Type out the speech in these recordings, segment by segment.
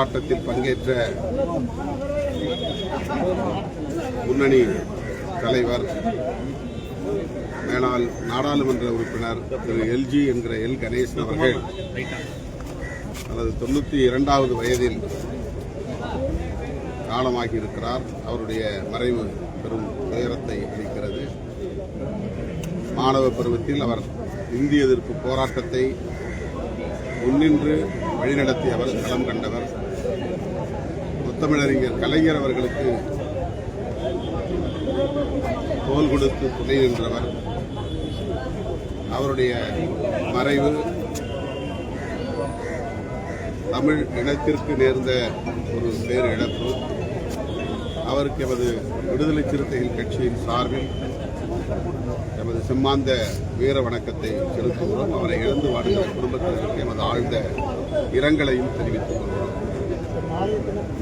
போராட்டத்தில் பங்கேற்ற முன்னணி தலைவர் மேலாள் நாடாளுமன்ற உறுப்பினர் திரு எல்ஜி என்கிற எல் கணேசன் அவர்கள் தனது தொண்ணூற்றி இரண்டாவது வயதில் காலமாகி இருக்கிறார். அவருடைய மறைவு பெரும் துயரத்தை அளிக்கிறது. மாணவ பருவத்தில் அவர் இந்திய எதிர்ப்பு போராட்டத்தை முன்னின்று வழிநடத்தியவர் களம் கண்டவர். முத்தமிழறிஞர் கலைஞர் அவர்களுக்கு தோல் கொடுத்து துணை நின்றவர். அவருடைய மறைவு தமிழ் இனத்திற்கு நேர்ந்த ஒரு பேரிழப்பு. அவருக்கு எமது விடுதலை சிறுத்தைகள் கட்சியின் சார்பில் எமது செம்மாந்த வீர வணக்கத்தை செலுத்துகிறோம். அவரை இழந்து வாடுகிற குடும்பத்தினருக்கு எமது ஆழ்ந்த இரங்கலையும் தெரிவித்துக் கொள்கிறோம்.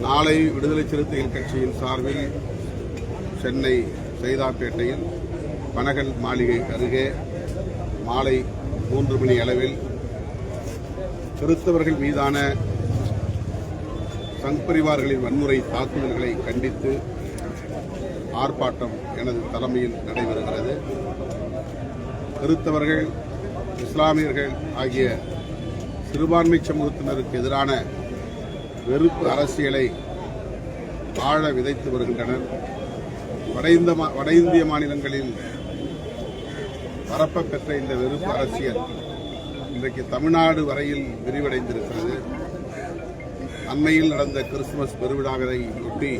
நாளை விடுதலை சிறுத்தைகள் கட்சியின் சார்பில் சென்னை சைதாப்பேட்டையில் பனகல் மாளிகை அருகே மாலை மூன்று மணி அளவில் கிறிஸ்தவர்கள் மீதான சங் பரிவார்களின் வன்முறை தாக்குதல்களை கண்டித்து ஆர்ப்பாட்டம் எனது தலைமையில் நடைபெறுகிறது. கிறிஸ்தவர்கள் இஸ்லாமியர்கள் ஆகிய சிறுபான்மை சமூகத்தினருக்கு எதிரான வெறுப்பு அரசியலை ஆழ விதைத்து வருகின்றனர். வட இந்த வட இந்திய மாநிலங்களில் பரப்ப பெற்ற இந்த வெறுப்பு அரசியல் இன்றைக்கு தமிழ்நாடு வரையில் விரிவடைந்திருக்கிறது. அண்மையில் நடந்த கிறிஸ்துமஸ் பெருவிழாவை ஒட்டி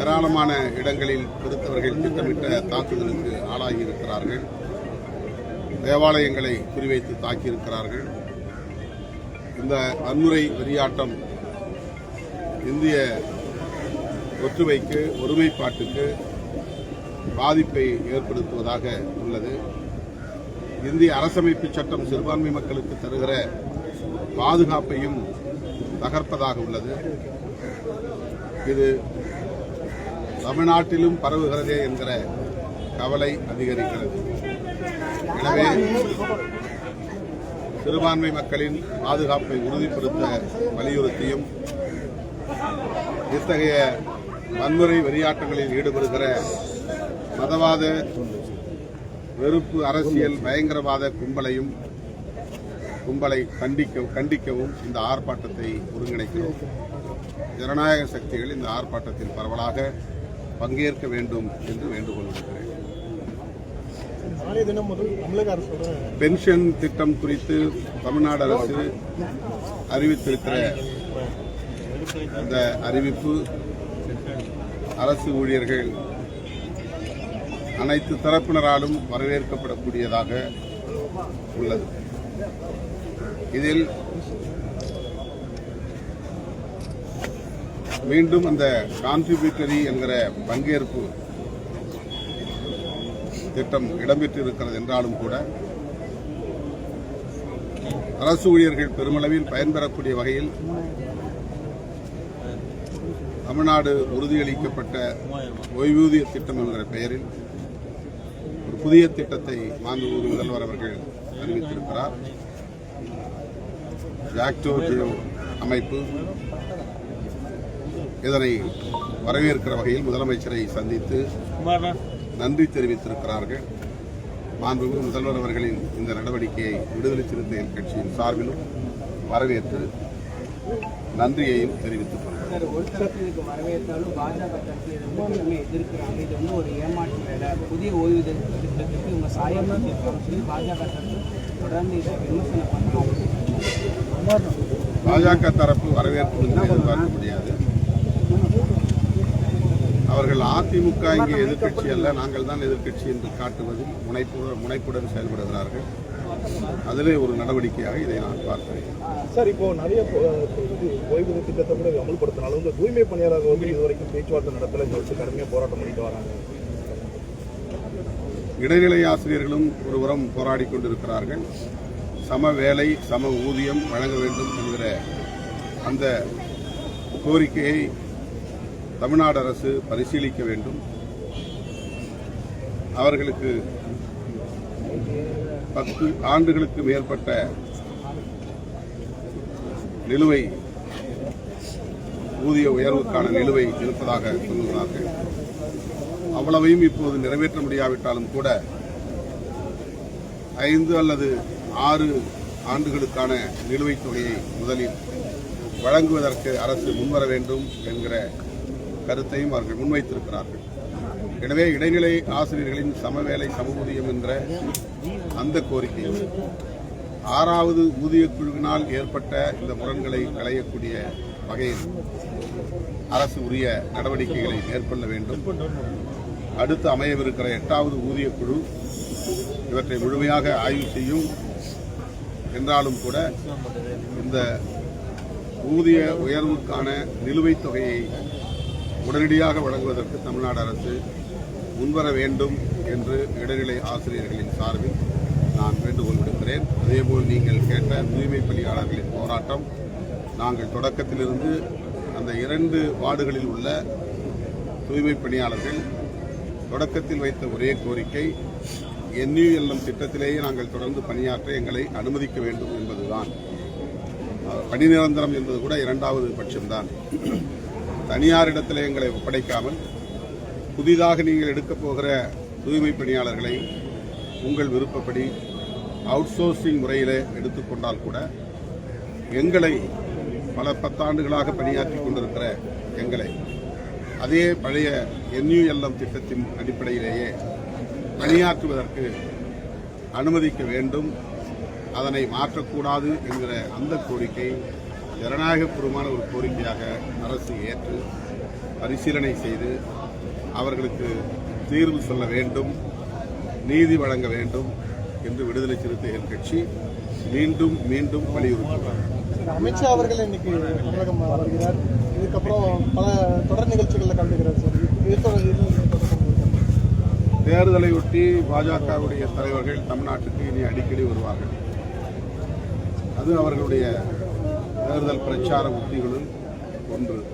ஏராளமான இடங்களில் கிறிஸ்தவர்கள் திட்டமிட்ட தாக்குதலுக்கு ஆளாகியிருக்கிறார்கள். தேவாலயங்களை குறிவைத்து தாக்கியிருக்கிறார்கள். இந்த வன்முறை வெறியாட்டம் இந்திய ஒற்றுமைக்கு ஒருமைப்பாட்டுக்கு பாதிப்பை ஏற்படுத்துவதாக உள்ளது. இந்திய அரசமைப்பு சட்டம் சிறுபான்மை மக்களுக்கு தருகிற பாதுகாப்பையும் தகர்ப்பதாக உள்ளது. இது தமிழ்நாட்டிலும் பரவுகிறதே என்கிற கவலை அதிகரிக்கிறது. எனவே சிறுபான்மை மக்களின் பாதுகாப்பை உறுதிப்படுத்த வலியுறுத்தியும் இத்தகைய வன்முறை வெறியாட்டங்களில் ஈடுபடுகிற மதவாத வெறுப்பு அரசியல் பயங்கரவாத கும்பலையும் கும்பலை கண்டிக்க கண்டிக்கவும் இந்த ஆர்ப்பாட்டத்தை ஒருங்கிணைக்கிறோம். ஜனநாயக சக்திகள் இந்த ஆர்ப்பாட்டத்தில் பரவலாக பங்கேற்க வேண்டும் என்று வேண்டுகோள் விடுக்கிறேன் பென்ஷன் திட்டம் குறித்து தமிழ்நாடு அரசு அறிவித்திருக்கிற அந்த அறிவிப்பு அரசு ஊழியர்கள் அனைத்து தரப்பினராலும் வரவேற்கப்படக்கூடியதாக உள்ளது. இதில் மீண்டும் அந்த கான்ட்ரிபியூட்டரி என்கிற பங்கேற்பு திட்டம் இடம்பெற்றிருக்கிறது என்றாலும் கூட அரசு ஊழியர்கள் பெருமளவில் பயன்பெறக்கூடிய வகையில் தமிழ்நாடு உறுதியளிக்கப்பட்ட ஓய்வூதிய திட்டம் என்கிற பெயரில் ஒரு புதிய திட்டத்தை மாண்புமிகு முதல்வர் அவர்கள் அறிவித்திருக்கிறார். ஜாக்டோ ஜியோ அமைப்பு இதனை வரவேற்கிற வகையில் முதலமைச்சரை சந்தித்து நன்றி தெரிவித்திருக்கிறார்கள். மாண்புமிகு முதல்வர் அவர்களின் இந்த நடவடிக்கையை விடுதலை சிறுத்தைகள் கட்சியின் சார்பிலும் வரவேற்று நன்றியையும் தெரிவித்துக் கொள்கிறேன். சார் ஒரு தரப்பு இதுக்கு வரவேற்றாலும் பாஜக தரப்பு இதை எதிர்க்கிறாங்க. இது வந்து ஒரு ஏமாற்று வேலை. புதிய ஓய்வு திட்டத்துக்கு இவங்க சாயம் தான் சொல்லி பாஜக தரப்பு தொடர்ந்து இதை விமர்சனம் பண்ணுறாங்க பாஜக தரப்பு வரவேற்பு எதிர்பார்க்க முடியாது. அவர்கள் அதிமுக இங்கே எதிர்கட்சி அல்ல. நாங்கள் தான் எதிர்க்கட்சி என்று காட்டுவதில் முனைப்பு முனைப்புடன் செயல்படுகிறார்கள். அதிலே ஒரு நடவடிக்கையாக இதை நான் பார்க்கிறேன். சார் இப்போ நிறைய இது ஓய்வூதிய திட்டத்தை கூட அமல்படுத்தினாலும் இந்த தூய்மை பணியாளர்கள் வந்து இதுவரைக்கும் பேச்சுவார்த்தை நடத்தல இதை வச்சு கடுமையாக போராட்டம் பண்ணிட்டு வராங்க. இடைநிலை ஆசிரியர்களும் ஒருபுறம் போராடி கொண்டிருக்கிறார்கள். சம வேலை சம ஊதியம் வழங்க வேண்டும் என்கிற அந்த கோரிக்கையை தமிழ்நாடு அரசு பரிசீலிக்க வேண்டும். அவர்களுக்கு பத்து ஆண்டுகளுக்கு மேற்பட்ட நிலுவை ஊதிய உயர்வுக்கான நிலுவை இருப்பதாக சொல்லுகிறார்கள். அவ்வளவையும் இப்போது நிறைவேற்ற முடியாவிட்டாலும் கூட ஐந்து அல்லது ஆறு ஆண்டுகளுக்கான நிலுவைத் தொகையை முதலில் வழங்குவதற்கு அரசு முன்வர வேண்டும் என்கிற கருத்தையும் அவர்கள் முன்வைத்திருக்கிறார்கள். எனவே இடைநிலை ஆசிரியர்களின் சமவேலை சமூதியம் என்ற அந்த கோரிக்கையும் ஆறாவது ஊதியக் குழுவினால் ஏற்பட்ட இந்த முரண்களை களையக்கூடிய வகையில் அரசு உரிய நடவடிக்கைகளை மேற்கொள்ள வேண்டும். அடுத்து அமையவிருக்கிற எட்டாவது ஊதியக் குழு இவற்றை முழுமையாக ஆய்வு செய்யும். என்றாலும் கூட இந்த ஊதிய உயர்வுக்கான நிலுவைத் தொகையை உடனடியாக வழங்குவதற்கு தமிழ்நாடு அரசு முன்வர வேண்டும் என்று இடைநிலை ஆசிரியர்களின் சார்பில் நான் வேண்டுகோள் விடுக்கிறேன் அதேபோல் நீங்கள் கேட்ட தூய்மை பணியாளர்களின் போராட்டம் நாங்கள் தொடக்கத்திலிருந்து அந்த இரண்டு வார்டுகளில் உள்ள தூய்மை பணியாளர்கள் தொடக்கத்தில் வைத்த ஒரே கோரிக்கை என்யூஎல்எம் திட்டத்திலேயே நாங்கள் தொடர்ந்து பணியாற்ற எங்களை அனுமதிக்க வேண்டும் என்பதுதான். பணி நிரந்தரம் என்பது கூட இரண்டாவது பட்சம்தான். தனியாரிடத்தில் எங்களை ஒப்படைக்காமல் புதிதாக நீங்கள் எடுக்கப் போகிற தூய்மை பணியாளர்களை உங்கள் விருப்பப்படி அவுட் சோர்சிங் முறையில் எடுத்துக்கொண்டால் கூட எங்களை பல பத்தாண்டுகளாக பணியாற்றி கொண்டிருக்கிற எங்களை அதே பழைய என்யூஎல்எம் திட்டத்தின் அடிப்படையிலேயே பணியாற்றுவதற்கு அனுமதிக்க வேண்டும் அதனை மாற்றக்கூடாது என்கிற அந்த கோரிக்கை ஜனநாயகபூர்வமான ஒரு கோரிக்கையாக அரசு ஏற்று பரிசீலனை செய்து அவர்களுக்கு தீர்வு சொல்ல வேண்டும் நீதி வழங்க வேண்டும். என்று விடுதலை சிறுத்தைகள் கட்சி மீண்டும் மீண்டும் வலியுறுத்துகிறார் அமித்ஷா அவர்கள் இன்னைக்கு தமிழகம் வருகிறார். இதுக்கப்புறம் பல தொடர் நிகழ்ச்சிகளில் கலந்துக்கிறார் சார். இது தொ- இது தொடர்பு தேர்தலை ஒட்டி பாஜகவுடைய தலைவர்கள் தமிழ்நாட்டுக்கு இனி அடிக்கடி வருவார்கள். அது அவர்களுடைய தேர்தல் பிரச்சார உத்திகளுள் ஒன்று.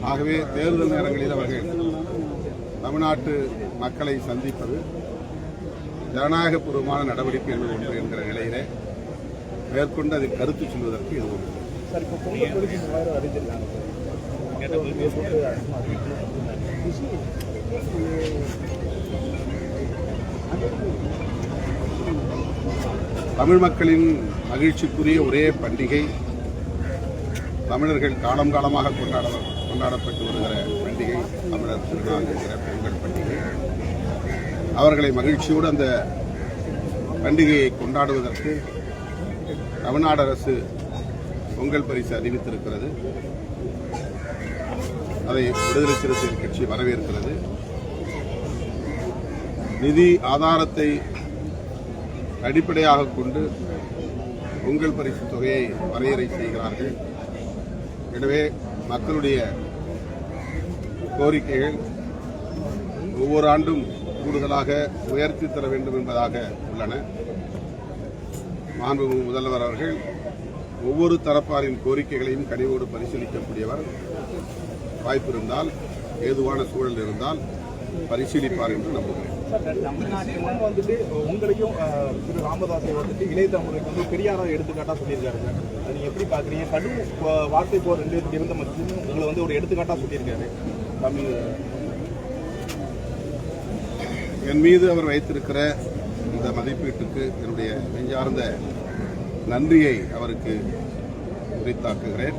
ஆகவே தேர்தல் நேரங்களில் அவர்கள் தமிழ்நாட்டு மக்களை சந்திப்பது ஜனநாயகபூர்வமான நடவடிக்கை என்பது ஒன்று என்கிற நிலையிலே மேற்கொண்டு அதில் கருத்து சொல்வதற்கு இது ஒன்று தமிழ் மக்களின் மகிழ்ச்சிக்குரிய ஒரே பண்டிகை தமிழர்கள் காலம் காலமாக கொண்டாட கொண்டாடப்பட்டு வருகிற பண்டிகை தமிழர் திருநாள் என்கிற பொங்கல் பண்டிகை அவர்களை மகிழ்ச்சியோடு அந்த பண்டிகையை கொண்டாடுவதற்கு தமிழ்நாடு அரசு பொங்கல் பரிசு அறிவித்திருக்கிறது. அதை விடுதலை சிறுத்தைகள் கட்சி வரவேற்கிறது. நிதி ஆதாரத்தை அடிப்படையாக கொண்டு பொங்கல் பரிசு தொகையை வரையறை செய்கிறார்கள். எனவே மக்களுடைய கோரிக்கைகள் ஒவ்வொரு ஆண்டும் கூடுதலாக உயர்த்தி தர வேண்டும் என்பதாக உள்ளன. மாண்புமிகு முதல்வர் அவர்கள் ஒவ்வொரு தரப்பாரின் கோரிக்கைகளையும் கனிவோடு பரிசீலிக்கக்கூடியவர். வாய்ப்பு இருந்தால் ஏதுவான சூழல் இருந்தால் பரிசீலிப்பார் என்று நம்புகிறேன். சீமான் வந்துட்டு உங்களையும் திரு ராமதாஸை வந்துட்டு இளைய தலைமுறைக்கு வந்து பெரியாரா எடுத்துக்காட்டா சொல்லியிருக்காருங்க அது நீங்க எப்படி பாக்குறீங்க? கடும் அஹ், வார்த்தை போர் ரெண்டு பேருக்கு இருந்த மத்தியும் உங்களை வந்து ஒரு எடுத்துக்காட்டா சொல்லியிருக்காரு. தமிழ் என் மீது அவர் வைத்திருக்கிற இந்த மதிப்பீட்டுக்கு என்னுடைய நெஞ்சார்ந்த நன்றியை அவருக்கு உரித்தாக்குகிறேன்.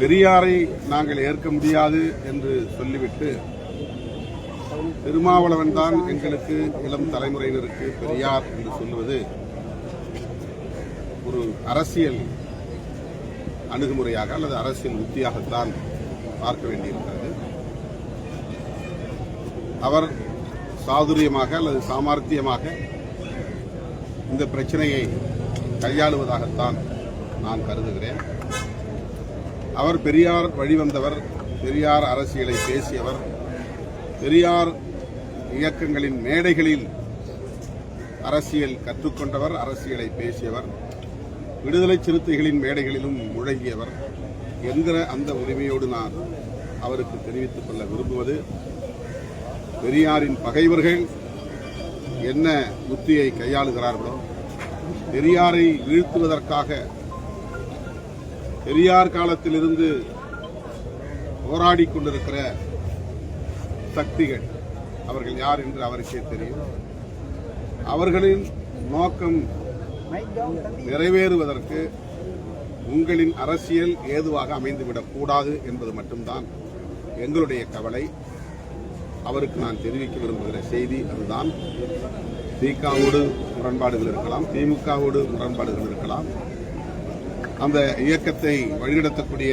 பெரியாரை நாங்கள் ஏற்க முடியாது என்று சொல்லிவிட்டு திருமாவளவன் தான் எங்களுக்கு இளம் தலைமுறையினருக்கு பெரியார் என்று சொல்லுவது ஒரு அரசியல் அணுகுமுறையாக அல்லது அரசியல் உத்தியாகத்தான் பார்க்க வேண்டியிருக்கிறது. அவர் சாதுரியமாக அல்லது சாமர்த்தியமாக இந்த பிரச்சனையை கையாளுவதாகத்தான் நான் கருதுகிறேன். அவர் பெரியார் வழிவந்தவர் பெரியார் அரசியலை பேசியவர் பெரியார் இயக்கங்களின் மேடைகளில் அரசியல் கற்றுக்கொண்டவர் அரசியலை பேசியவர் விடுதலை சிறுத்தைகளின் மேடைகளிலும் முழங்கியவர் என்கிற அந்த உரிமையோடு நான் அவருக்கு தெரிவித்துக் கொள்ள விரும்புவது. பெரியாரின் பகைவர்கள் என்ன உத்தியை கையாளுகிறார்களோ பெரியாரை வீழ்த்துவதற்காக பெரியார் காலத்திலிருந்து போராடி கொண்டிருக்கிற சக்திகள் அவர்கள் யார் என்று அவருக்கே தெரியும். அவர்களின் நோக்கம் நிறைவேறுவதற்கு உங்களின் அரசியல் ஏதுவாக அமைந்துவிடக் கூடாது என்பது மட்டும்தான் எங்களுடைய கவலை. அவருக்கு நான் தெரிவிக்க விரும்புகிற செய்தி அதுதான். திகாவோடு முரண்பாடுகள் இருக்கலாம் திமுகவோடு முரண்பாடுகள் இருக்கலாம். அந்த இயக்கத்தை வழிநடத்தக்கூடிய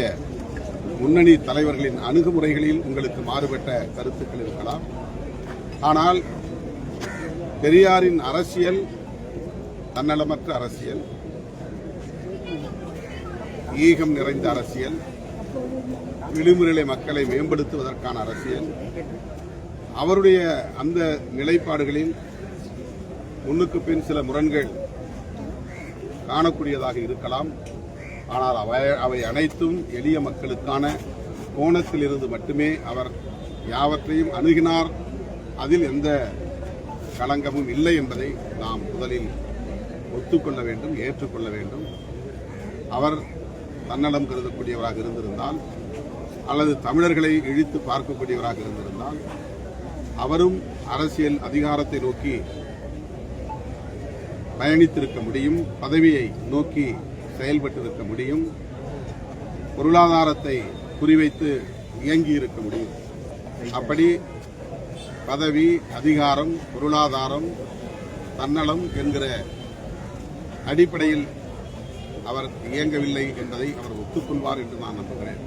முன்னணி தலைவர்களின் அணுகுமுறைகளில் உங்களுக்கு மாறுபட்ட கருத்துக்கள் இருக்கலாம். ஆனால் பெரியாரின் அரசியல் தன்னலமற்ற அரசியல் ஈகம் நிறைந்த அரசியல் விளிம்புநிலை மக்களை மேம்படுத்துவதற்கான அரசியல் அவருடைய அந்த நிலைப்பாடுகளில் முன்னுக்கு பின் சில முரண்கள் காணக்கூடியதாக இருக்கலாம். ஆனால் அவை அவை அனைத்தும் எளிய மக்களுக்கான கோணத்திலிருந்து மட்டுமே அவர் யாவற்றையும் அணுகினார். அதில் எந்த களங்கமும் இல்லை என்பதை நாம் முதலில் ஒத்துக்கொள்ள வேண்டும் ஏற்றுக்கொள்ள வேண்டும். அவர் தன்னலம் கருதக்கூடியவராக இருந்திருந்தால் அல்லது தமிழர்களை இழித்து பார்க்கக்கூடியவராக இருந்திருந்தால் அவரும் அரசியல் அதிகாரத்தை நோக்கி பயணித்திருக்க முடியும் பதவியை நோக்கி செயல்பட்டிருக்க முடியும் பொருளாதாரத்தை குறிவைத்து இயங்கி இருக்க முடியும். அப்படி பதவி அதிகாரம் பொருளாதாரம் தன்னலம் என்கிற அடிப்படையில் அவர் இயங்கவில்லை என்பதை அவர் ஒத்துக்கொள்வார் என்று நான் நம்புகிறேன்.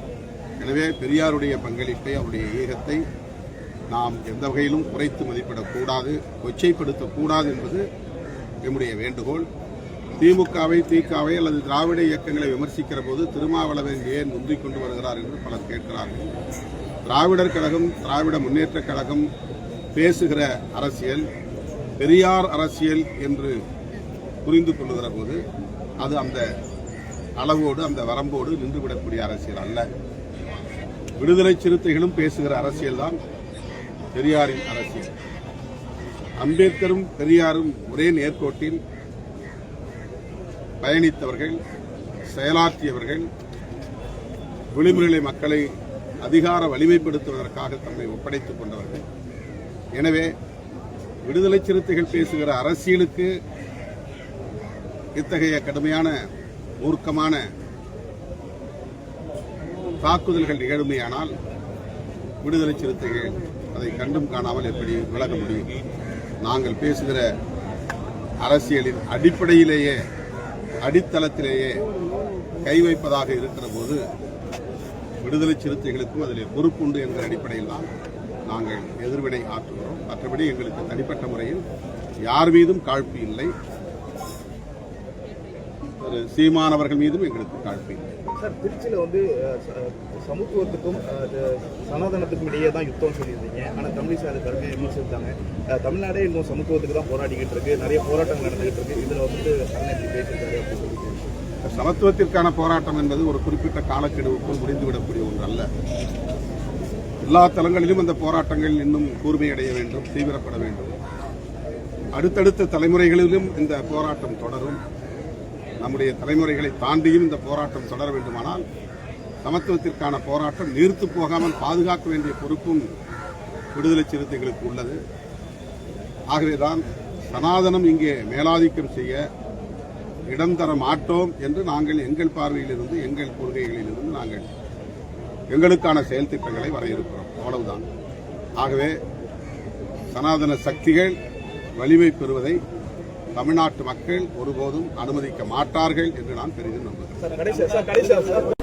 எனவே பெரியாருடைய பங்களிப்பை அவருடைய இயக்கத்தை நாம் எந்த வகையிலும் குறைத்து மதிப்பிடக்கூடாது கொச்சைப்படுத்தக்கூடாது என்பது நம்முடைய வேண்டுகோள். திமுகவை திகாவை அல்லது திராவிட இயக்கங்களை விமர்சிக்கிற போது திருமாவளவன் ஏன் முந்திக் கொண்டு வருகிறார் என்று பலர் கேட்கிறார்கள். திராவிடர் கழகம் திராவிட முன்னேற்ற கழகம் பேசுகிற அரசியல் பெரியார் அரசியல் என்று புரிந்து கொள்ளுகிற போது அது அந்த அளவோடு அந்த வரம்போடு நின்றுவிடக்கூடிய அரசியல் அல்ல. விடுதலை சிறுத்தைகளும் பேசுகிற அரசியல்தான். பெரியாரின் அரசியல். அம்பேத்கரும் பெரியாரும் ஒரே நேர்கோட்டில் பயணித்தவர்கள் செயலாற்றியவர்கள் விளிம்புநிலை மக்களை அதிகார வலிமைப்படுத்துவதற்காக தம்மை ஒப்படைத்துக் கொண்டவர்கள். எனவே விடுதலை சிறுத்தைகள் பேசுகிற அரசியலுக்கு இத்தகைய கடுமையான மூர்க்கமான தாக்குதல்கள் நிகழுமையானால் விடுதலை சிறுத்தைகள் அதை கண்டும் காணாமல் எப்படி விலக முடியும்? நாங்கள் பேசுகிற அரசியலின் அடிப்படையிலேயே அடித்தளத்திலேயே கை வைப்பதாக இருக்கிற போது விடுதலை சிறுத்தைகளுக்கும் அதில் பொறுப்புண்டு என்ற அடிப்படையில் தான் நாங்கள் எதிர்வினை ஆற்றுகிறோம். மற்றபடி எங்களுக்கு தனிப்பட்ட முறையில் யார் மீதும் காழ்ப்பு இல்லை. திரு சீமானவர்கள் மீதும் எங்களுக்கு இல்லை சார் திருச்சியில வந்து சமத்துவத்துக்கும் சனாதனத்துக்கும் இடையே தான் யுத்தம் சொல்லியிருந்தீங்க. ஆனா தமிழிசை அது கடுமையாக விமர்சித்தாங்க தமிழ்நாடே இன்னும் சமத்துவத்துக்கு தான் போராடிக்கிட்டு இருக்கு. நிறைய போராட்டங்கள் நடந்துகிட்டு இருக்கு. இதுல வந்து அண்ணன் பேசியிருக்காரு அப்படின்னு சமத்துவத்திற்கான போராட்டம் என்பது ஒரு குறிப்பிட்ட காலக்கெடுவுக்குள் முடிந்துவிடக்கூடிய ஒன்று அல்ல எல்லா தளங்களிலும் அந்த போராட்டங்கள் இன்னும் கூர்மையடைய வேண்டும் தீவிரப்பட வேண்டும். அடுத்தடுத்த தலைமுறைகளிலும் இந்த போராட்டம் தொடரும். நம்முடைய தலைமுறைகளை தாண்டியும் இந்த போராட்டம் தொடர வேண்டுமானால் சமத்துவத்திற்கான போராட்டம் நிறுத்து போகாமல் பாதுகாக்க வேண்டிய பொறுப்பும் விடுதலை சிறுத்தைகளுக்கு உள்ளது. ஆகவேதான் சனாதனம் இங்கே மேலாதிக்கம் செய்ய இடம் தர மாட்டோம் என்று நாங்கள் எங்கள் பார்வையிலிருந்து எங்கள் கொள்கைகளிலிருந்து நாங்கள் எங்களுக்கான செயல் திட்டங்களை வரையறுக்கிறோம். அவ்வளவுதான். ஆகவே சனாதன சக்திகள் வலிமை பெறுவதை தமிழ்நாட்டு மக்கள் ஒருபோதும் அனுமதிக்க மாட்டார்கள் என்று நான் பெரிதும் நம்புகிறேன்.